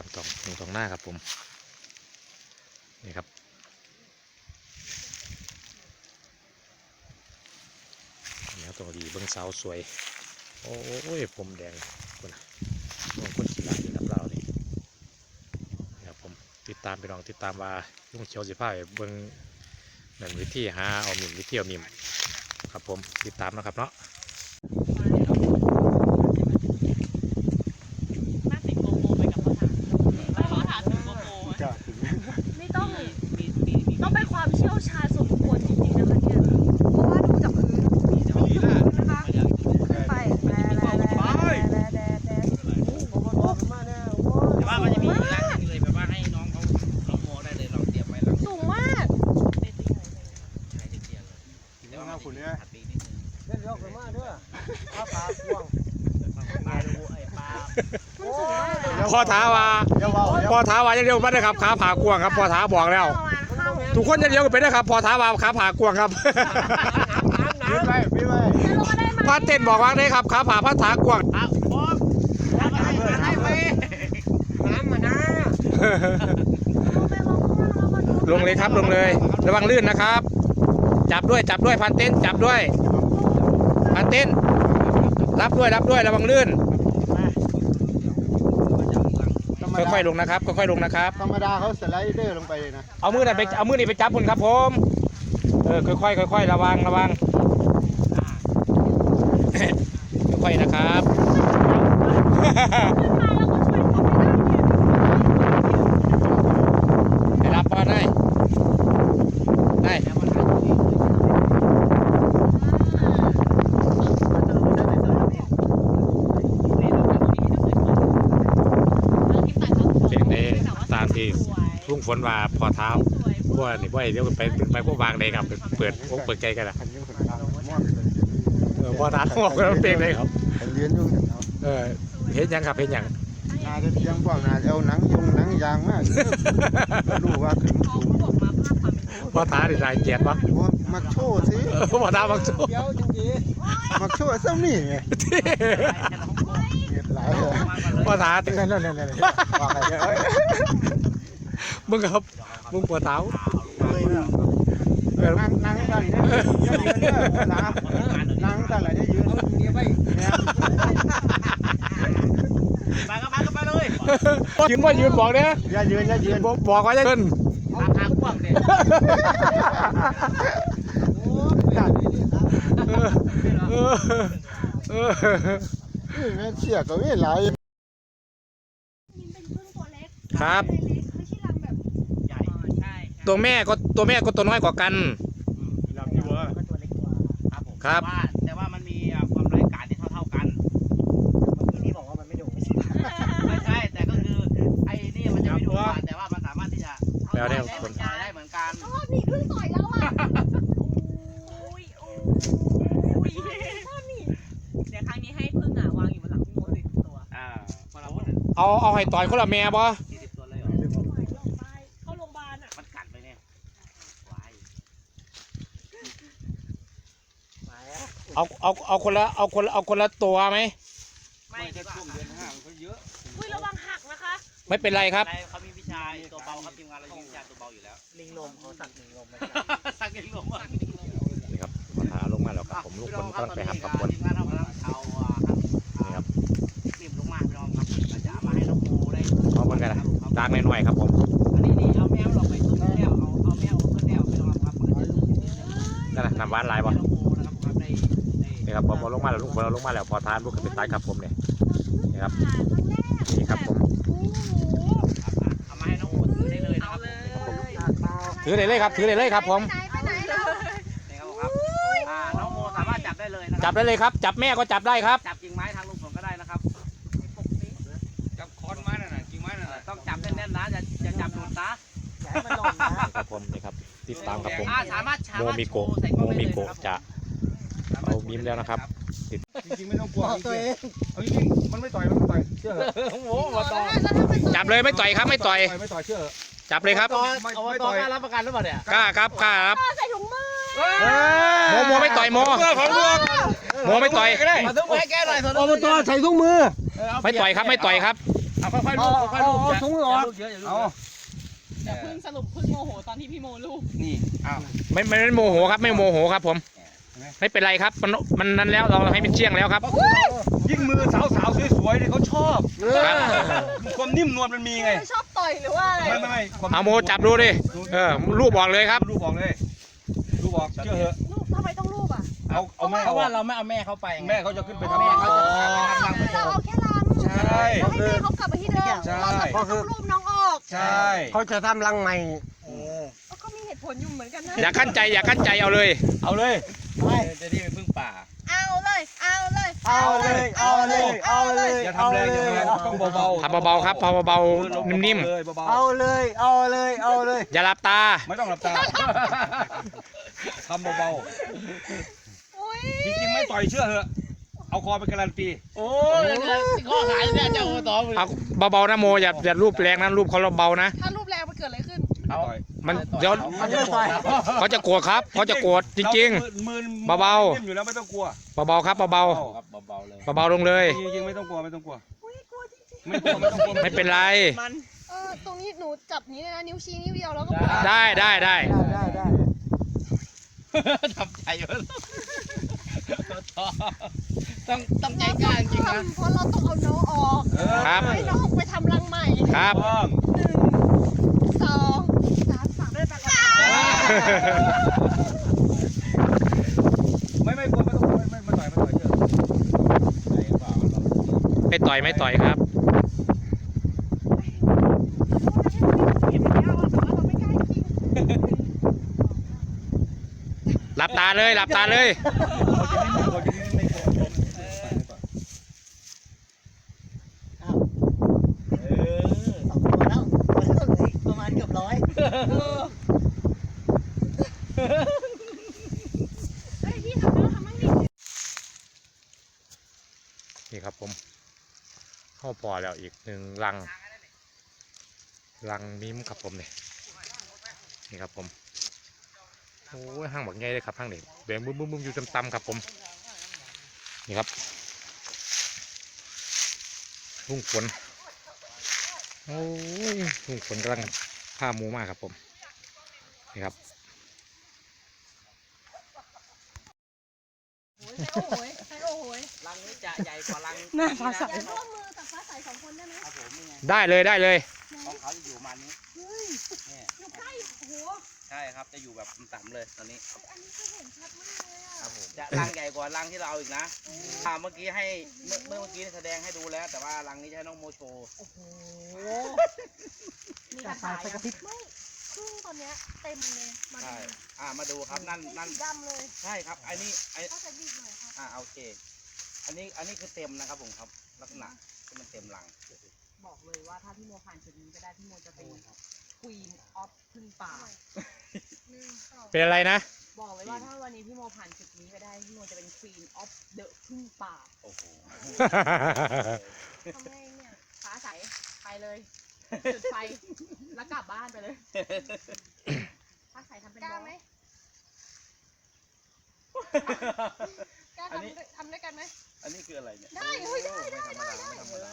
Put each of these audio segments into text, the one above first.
ตามตรงตรงตรงหน้าครับผมนี่ครับเนี้ยตัวดีเบิ้องเสาสวย โอ้ยผมแดงคนน่ะมองคนขี่ลายอยู่นับเรานี่นี่ครับผมติดตามไปลองติดตามว่าลุงเชียวสิพาเบิ้องนั่นวิธีหาเอามิมวิธีเอามิมครับผมติดตามนะครับเนาะ น่าติดโกโก้ไปกับพ่อถาพ่อถาถือโกโก้ไหม จ้าถึง ไม่ต้อง มีมีมี ต้องเป็นความเชี่ยวชาญสมควรจริงๆนะคะเนี่ย เพราะว่าดูจากพื้นนะคะขึ้นไปแร่แร่แร่แร่แร่แร่แร่ แต่ว่ามันจะมีอีกร้านหนึงเลยแบบว่าให้น้องเขาเขาโมได้เลยเราเตรียมไว้หลัง สูงมาก ชายเตียงเลยแต่ว่ามันจะมีถัดปีนิดนึง เล่นยกขึ้นมาเด้อข้าปลาพวง ปลาดูไอ้ปลา มันสูงมากเลย พ่อท้าว่าเดี๋ยวเบาเดี๋ยวพ่อท้าว่าจะเดียวมาได้ครับขาผากวางครับพ่อท้าบอกแล้วประมาณข้าวทุกคนจะเดียวกันไปได้ครับพ่อท้าว่าขาผากวางครับพี่ไปพี่ไปแล้วลงมาได้ไหมพาเต้นบอกว่าได้ครับขาผาพาถากวางอะพร้อมทำอะไรให้ไปน้ำมานะลงไปลงมาลงมาดูลงเลยครับลงเลย ระวังลื่นนะครับ จับด้วยจับด้วยพันเต้นจับด้วยพันเต้นรับด้วยรับด้วยระวังลื่น ธรรม ค่อยดาๆลงนะครับ ค่อยๆลงนะครับ ธรรมดาเขาสไลเดอร์ลงไปเลยนะเอามือนั่นไปเอามือนี่ไปจับคุณครับผมเออค่อยๆค่อยๆระวังระวัง ค่อยๆนะครับ ขึ้นมาแล้วก็ช่วยเขาไม่ได้เนี่ย ได้รับพอได้ได้เสียงในตามที่ ลุงฝนว่าพอเท้าพวกนี่พวกไอ้เดี๋ยวไปไปพวกวางเลยครับ เปิดพวกเปิดใจกันนะขันยังขันตามมอดเออพอเท้าบอกว่ามันเป็นเลยครับขันเลี้ยนอยู่ขันเอาเออเห็นยังครับเห็นยังนาจะเทียงพวกนาจะเอาหนังยงหนังยางมากรู้ว่าถึงสูงพอเท้าดีใจเกียรติปะว่ามักโชว์สิเออพอเท้าบางสู้เดี๋ยวจริงๆมักโชว์ซ้ำนี่ไงเกียดหลายเลยพอเท้านั่นนั่นนั่นนั่น มึงครับมึงพอเท้าเออนั่งนั่งกันเนี่ยยืนเนี่ยนะนั่งกันอะไรเนี่ยยืนเนี่ยไปเนี่ยไปก็ไปก็ไปเลยยืนว่ายืนบอกเนี่ยอย่ายืนอย่ายืนบอกบอกว่าจะเดินราคาพวกเนี่ยเออเออเออแม่เสียก็ไม่หลายมินเป็นพึ่งตัวเล็กครับ ตัวแม่ก็ตัวแม่ก็ตัวน้อยกว่ากัน ลำที่ว่าก็ตัวเล็กกว่าครับผมครับว่าแต่ว่ามันมีความร้ายกาจที่เท่าๆกันที่บอกว่ามันไม่ดุไม่ใช่ไม่ใช่ แต่ก็คือไอ้นี่มันจะไม่ดุกว่าแต่ว่ามันสามารถที่จะแปลว่าได้ได้เหมือนกันได้เหมือนกัน อ๋อนี่พึ่งต่อยแล้วอะอุ้ยอุ้ยชอบนี่เดี๋ยวครั้งนี้ให้พึ่งอะวางอยู่บนหลังพี่โมสิบตัว อ่าพอเราเอาเอาให้ต่อยคนละแม่บ่ สี่สิบตัวเลยเหรอ เข้าโรงพยาบาลอะ มันกัดไปเนี่ยวาย เอาเอาเอาคนละเอาคนละเอาคนละตัวไหมไม่ใช่ช่วงเดือนห้ามันก็เยอะอุ้ยระวังหักนะคะไม่เป็นไรครับอะไรเขามีวิชาตัวเบาครับทีมงานเรามีวิชาตัวเบาอยู่แล้ว ลิงลมเขาสั่งลิงลมไหมสักนิดลงมานี่ครับพอเท้าลงมาแล้วครับผมลูกคนกำลังไปหับกับคนทีมงานเรากำลังเอาอ่าครับนี่ครับรีบลงมาพี่น้องครับเราจะเอามาให้น้องปูได้เอาเหมือนกันนะตากหน่อยๆครับผมอันนี้นี่เอาแมวเราไปต้นแก้วเอาเอาแมวเอาต้นแก้วพี่น้องครับมันก็จะนั่นนะน้ำหวานหลายบ่ให้ น้องปูนะครับครับได้ได้นี่ครับผมเอาลงมาแล้วลูกคนเอาลงมาแล้วพอทานลูกขึ้นไปตายครับผมเนี่ยนี่ครับนี่ครับผมเอามาให้น้องปูถือได้เลยนะเอาครับเลยถือเลยเลยครับ ถือเลยเลยครับผมไหนไปไหนเรานี่ครับผมครับอ่าน้องโมสามารถจับได้เลยนะคจัรับได้เลยครับ จับแม่ก็จับได้ครับ จับกิ่งไม้ทางลุงฝนก็ได้นะครับจับคอนไม้น่ะนะกิ่งไม้น่ะนะต้องจับแน่นๆนะอย่าอย่าจับดูดนะอย่าให้มันลงนะนี่ครับผมนี่ครับติดตามครับผม อ่าสามารถสาโมมารถมิโกะโชว์ใส่กโมล้องได้มิเลยโกะนะครับจะ เอาบีมแล้วนะครับจริงๆไม่ต้องกลัวบอกตัวเองเอาจริงๆมันไม่ต่อยมันไม่ต่อยเชื่อเหรอโอ้โหมาต่อจับเลยไม่ต่อยครับไม่ต่อยไม่ต่อยเชื่อเหรอจับเลยครับต่อเอาต่อกล้ารับประกันหรือเปล่าเนี่ยกล้าครับกล้าครับใส่ถุงมือโมโมไม่ต่อยโมของพวกเอโมไม่ต่อยก็ได้เอาตุ้มให้แกหน่อยอบตใส่ถุงมือไม่ต่อยครับไม่ต่อยครับเอาค่อยๆเอาลูบค่อยๆลูบเอาถุงมือออกเอาเดี๋ยวเพิ่งสรุปเพิ่งโมโหตอนที่พี่โมลูกนี่อ้าวไม่ไม่ไม่โมโหครับไม่โมโหครับผม ไม่เป็นไรครับ มันมันนั้นแล้วเราให้มันเชี่ยงแล้วครับ ยิ่งมือสาวๆสวยๆเนี่ยเขาชอบครับ ความนิ่มนวลมันมีไงชอบต่อยหรือว่าอะไร ไม่ไม่ไม่ความเอาโมจับดูดิเออรูปบอกเลยครับ ลูกบอกเลยลูกบอกเชื่อเถอะลูกทำไมต้องรูปอะเอาเอาแม่เพราะว่าเราไม่เอาแม่เขาไปไง แม่เขาจะขึ้นไปอ๋อทำงานเราเอาแค่ล้างใช่ แล้วให้แม่เขากลับมาที่เดิมใช่ เราต้องรูปน้องออกใช่เขาจะทำรังใหม่แล้วก็มีเหตุผลอยู่เหมือนกันนะอย่าขั้นใจอย่าขั้นใจเอาเลย เอาเลย จะที่เป็นพึ่งป่า เอาเลย เอาเลย เอาเลย เอาเลย เอาเลยอย่าทำแรงอย่าทำแรงต้องเบาๆทำเบาๆครับพอเบาๆนิ่มเลยเบาเอาเลย เอาเลย เอาเลยๆอย่าหลับตาๆไม่ต้องหลับตาทำเบาอุ้ยๆจริงๆไม่ต่อยเชื่อเถอะ เอาคอไปการันตี โอ้ยข้อหายเนี่ยจะเอาต่อมือเอาเบาๆนะโมอย่าอย่ารูปแรงนะรูปเขาเบาๆนะ ถ้ารูปแรงมันเกิดอะไรขึ้น ไม่ต่อยมันเดี๋ยวมันไม่ต่อยเขาจะโกรธครับเขาจะโกรธจริงๆมือเบาๆ นิ่มอยู่แล้วไม่ต้องกลัวๆเบาๆครับเบาครับเบาๆเลย ๆเบาๆลงเลย จริงๆไม่ต้องกลัวไม่ต้องกลัวอุ้ยกลัวจริงไม่กลัวไม่ต้องกลัวไม่เป็นไรๆเออตรงนี้หนูจับนี้เลยนะนิ้วชี้นิ้วเดียวแล้วก็ได้ได้ได้ได้ได้ทำใจเยอะต้องต้องใจกล้าจริงนะ เพราะเราต้องเอาน้องออกเออครับให้น้องไปทำรังใหม่ครับ ต้องหนึ่งสองสามสามได้ปะ ไม่ไม่กลัวไม่ต้องกลัวไม่ไม่ต่อยไม่ต่อยเชื่อไม่ต่อยไม่ต่อยครับ หลับตาเลย หลับตาเลย เขาจะนิ่งๆเขาจะนิ่งๆไม่กลัวไม่ต่อย เออ สองตัวแล้วมันก็เหลืออีกประมาณเกือบร้อย เฮ้ยพี่ทำแล้วทำมั่งดิ นี่ครับ ผมเข้าพอแล้วอีกหนึ่งลัง ลังมิมครับผมเนี่ยนี่ครับผมโอ้ยห้างบักใหญ่เลยครับห้างนี่แบงบึ้มบึ้มบึ้มอยู่ตำๆครับผมนี่ครับลุงฝนโอ้ยลุงฝนกำลังพามูมากครับผมนี่ครับ โอ้โหใช่โอ้โหรังนี้จะใหญ่กว่ารังน่าฟ้าใส อย่าร่วมมือกับฟ้าใสสองคนได้ไหมครับผมนี่ไงได้เลยได้เลย ของเขาจะอยู่ประมาณนี้เฮ้ยเนี่ยอยู่ใกล้โอ้โหใช่ครับจะอยู่แบบต่ำๆเลยตอนนี้อันนี้ก็เห็นชัดมากเลยอะครับผมจะรังใหญ่กว่ารังที่เราเอาอีกนะอ่าเมื่อกี้ให้เมื่อเมื่อเมื่อกี้แสดงให้ดูแล้ว แต่ว่ารังนี้จะให้น้องโมโชว์โอ้โหมีกระสายไม่ครึ่งตอนเนี้ยเต็มเลยมาใช่ดูอ่ามาดูครับนั่นนั่นสีดำเลยใช่ครับอันนี้ไอก็จะดีหน่อยครับอ่าโอเค อันนี้อันนี้คือเต็มนะครับผมครับ ลักษณะที่มันเต็มรังบอกเลยว่าถ้าพี่โมผ่านจุดนี้ไปได้พี่โมจะเป็น Queen of พึ่งป่าหนึ่งสองเป็นอะไรนะ บอกเลยว่าถ้าวันนี้พี่โมผ่านจุดนี้ไปได้พี่โมจะเป็น Queen of the พึ่งป่าโอ้โหทำไงเนี่ยฟ้าใสไปเลย จุดไฟแล้วกลับบ้านไปเลยฟ้าใสทำเป็นกล้าบอสไหมกล้าทำด้วยทำด้วยกันไหม อันนี้คืออะไรเนี่ยได้เฮ้ยได้ได้ไม่ธรรมดาไม่ธรรมดา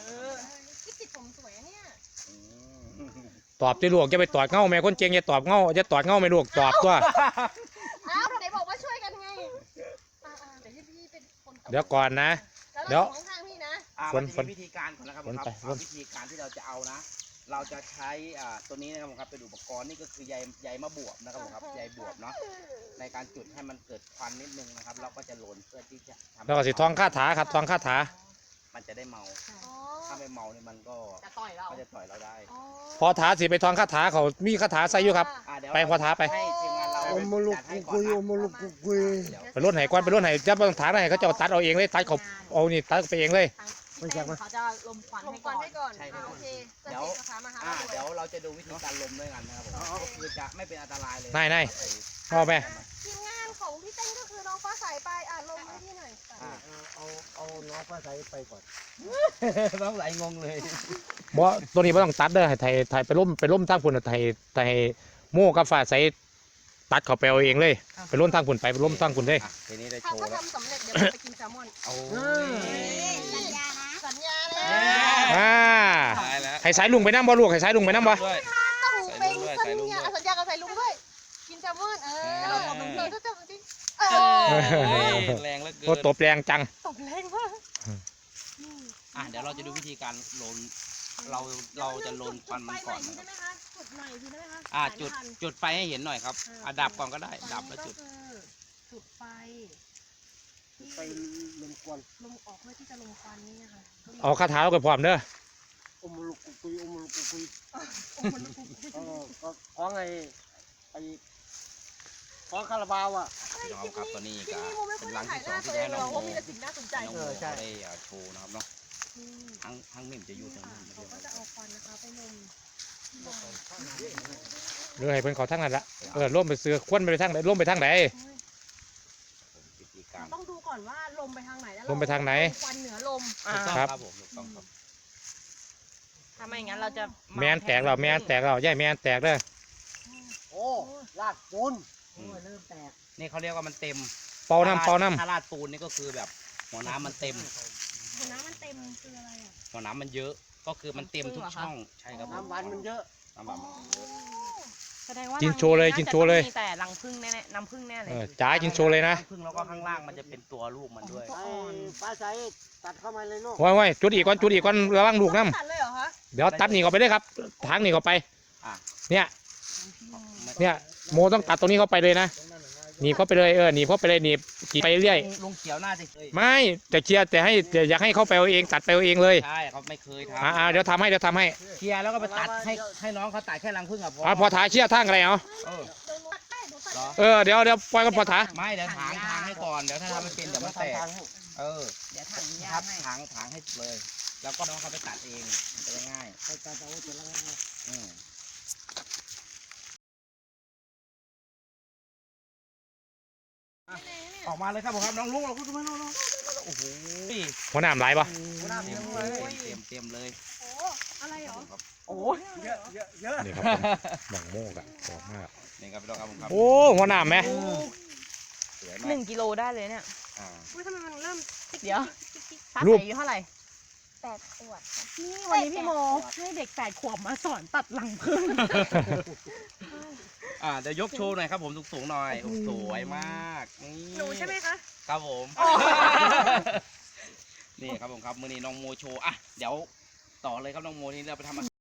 ที่ติดผมสวยอะเนี่ยอืมตอบที่ลูกจะไปตอดเง่าแม่คนเจงจะตอบเง่าจะตอดเง่าไม่ลูกตอบตัว อ้าวไหนบอกว่าช่วยกันไงอ่าๆเดี๋ยวพี่เป็นคนตอบเดี๋ยวก่อนนะ แล้วเดี๋ยวเราอยู่ข้างๆพี่นะอ่าฝนมันจะมีวิธีการก่อนนะครับผมฝนครับไปอ่าฝนวิธีการที่เราจะเอานะ เราจะใช้อ่าตัวนี้นะครับผมครับเป็นอุปกรณ์นี่ก็คือใยใยมะบวบนะครับผมครับใยบวบเนาะในการจุดให้มันเกิดควันนิดนึงนะครับ เราก็จะโรนเพื่อที่จะทำแล้วก็สิทองคาถาครับทองคาถา มันจะได้เมา อ๋อถ้าไม่เมานี่มันก็จะต่อยเรามันจะต่อยเราได้ อ๋อพอถาสิไปทองคาถาเขามีคาถาใส่อยู่ครับ อ่าเดี๋ยวไปพอท้าไป ให้ทีมงานเราโอมลุกจัดให้กุก่อนกุยนะโอมลุกกุกุยเดี๋ยวไปรุ่นไหนก่อนไปรุ่นไหนจะไปถาไหนเขาจะเอาตัดเอาเองเลยตัดเขาเอานี่ตัดไปเองเลย ทาง พี่เต้นเขาจะลมควันลงให้ก่ก่ออนน ให้ก่อนใช่ครับ อ่าโอเคจะเดี๋ยวเสกคาถามาหาอ่าเราเดี๋ยวเราจะดูวิธีการลมด้วยกันนะครับผมก็คือจะไม่เป็นอันตรายเลยนายนายพ่อแม่ทีมงานของพี่เต้นก็คือน้องฟ้าใสไปอะลงให้พี่หน่อยอ่าเอาเอาน้องฟ้าใสไปก่อนต้องไหลงงเลย บ่ตัวนี้ไม่ต้องตัดเด้อให้ไทยไทยไปล่มไปล่มทางพุ่นน่ะไทยไทยโม่กับฟ้าใสตัดเขาไปเอาเองเลย ไปล้นทางฝุ่นไปไปล้มทางฝุ่นเลย อะทีนี้ได้ถ้าโชว์ถ้าแล้วทำสำเร็จเดี๋ยวเราไปกินแซลมอนโอ้ยสัญญานะสัญญาเลย อ่าตายแล้วให้สายลุงไปนั่งบ่ลูกให้สายลุงไปนั่งบ่ด้วย ต้องใส่เป็นลุงด้วยสัใส่ญลุงญาด้วยสัญญากับใส่ลุงด้วย กินแซลมอนเออเออ เราทำเราจะจำจริงเอเอออแรงเหลือเกิโอ้นตบแรงจัง ตบแรงมากอะเดี๋ยวเราจะดูวิธีการโลนเราเราจะโลนควันมันก่อนจุดนะไฟครับใหม่ทีได้ไหมคะจุดใหม่ทีได้ไหมคะอะสายจุดไม่ทันจุดไฟให้เห็นหน่อยครับอะดับก่อนก็ได้ ดับแล้วจุด ก็คือจุดไฟที่ ไปลมควันลมออกเพื่อที่จะลมควันนี่นะคะก็มีเอาคาถาเราไปพร้อมเด้ออมลุกกุกุยอมลุกกุกุยโอ้โหลูกเออก็ของไอ้ไอ้ของคาราบาวอะพี่น้องครับตอนนี้ที่ก็นี่โมไม่เป็ค่อนยรังถ่ายที่หสอน้างตัวเองหรที่จะให้น้อองกโมว่ามีแต่สิ่งน่าสนใจน้องโมเออใช่ได้อะโชว์นะครับเนาะอืมทั้งทั้งมิ่มจะอยู่นี่ตรงค่ะนู้นเขาก็จะเอาควันนะคะไปลมที่บ่อหรือให้เพิ่นเขาทางนั้นละเออล่มไปเสือควนไปทางไหนล่มไปทางไหน วิธีการต้องดูก่อนว่าลมไปทางไหนแล้วลมไปทางไหน ควันเหนือลมถูกต้องครับ ครับผมถูกต้องครับ ถ้าไม่งั้นเราจะาแม่นแตกเราแม่นแตกเราย่ายแม่นแตกเด้อโอ้ลาดปูนโอ้ยเริ่มแตกนี่เขาเรียกว่ามันเต็มเป่าน้ำเป่าน้ถ้าลาดปูนนี่ก็คือแบบหัวน้ำมันเต็ม หัวน้ำมันเต็มคืออะไรอะหัวน้ำมันเยอะ ก็คือมันเต็มทุกช่อง ใช่ครับผมน้ำหวานมันเยอะน้ำหวานมันเยอะ แสดงว่าำกินโชว์เลยกินโชว์เลยมีแต่รังพึ่งแน่ๆน้ำพึ่งแน่เลเอยอจ๋ากินโชว์เลยนะพึ่งแล้วก็ข้างล่างมันจะเป็นตัวลูกมันด้วย ไอ้ปลาใสตัดเข้ามาเลยลูกว้ายว้ายจุดอีกก่อนจุดอีกก่อนระวังลูกน้ตัดเลยเหรอคะำเดี๋ยวตัดหนีเข้าไปเลยครับทางหนีเข้าไปอะ เนี่ยไม่เนี่ยโมต้องตัดตรงนี้เข้าไปเลยนะ หนีบเข้าไปเลยเออหนีบเข้าไปเลยหนีบขี่ไปเรื่อยลุงเขียวน่าจะเคยไม่แต่เคลียร์แต่ให้แต่อยากให้เข้าไปเอาเองตัดไปเอาเองเลยใช่เขาไม่เคยทอ่าๆเดี๋ยวทำให้เดี๋ยวทำให้ำเคลียร์แล้วก็ไปตัดให้ให้น้องเขาตัดแค่รังพึ่งอะพออ่าพอถาเชี่ยทางอะไรเอาเออเดี๋ยวหนูตัดได้หนูตัดเหรอเออเดี๋ยวเดี๋ยวปล่อยกันพอถาไม่เดี๋ยวถางทางให้ก่อนเดี๋ยวถ้าทำไม่เป็นเดี๋ยวมันแตกทางให้เออเดี๋ยวถังยาครับให้ถางถางให้เลย แล้วก็น้องเขาไปตัดเองมันจะได้ง่ายไปตัดเอาแต่ละอันอืม ออกมาเลยครับผมครับน้องลุงเราพูดมาน้องๆโอ้โหหัวหน้ำไหลายปะน้ำเตเยรียอะมเลยเตรียมเตรียมเลยโอ้อะไรเหรอครับโอ้ยเยอะเยอะเยอะนี่ครับผมบังโมกอะหอมมากนี่ครับพี่น้องครับผมครับโอ้หัวหน้ำไหมสวยหมากนึ่งกิโลได้เลยเนี่ยอ่า อุ้ยทำไมมันเริ่มเดี๋ยวฟ้ารูปใสอายู่เท่าไหร่ แตกปวดค่ะ นี่วันนี้พี่โมให้เด็กแปดขวบมาสอนตัดรังพึ่ง อ่าเดี๋ยวยกโชว์หน่อยครับผมสูงๆหน่อยโอ้สวยมากนี่หนูใช่ไหมคะ ครับผม นี่ครับผมครับมือนี้น้องโมโชว์อะเดี๋ยวต่อเลยครับน้องโมนี่เราไปทำอาหาร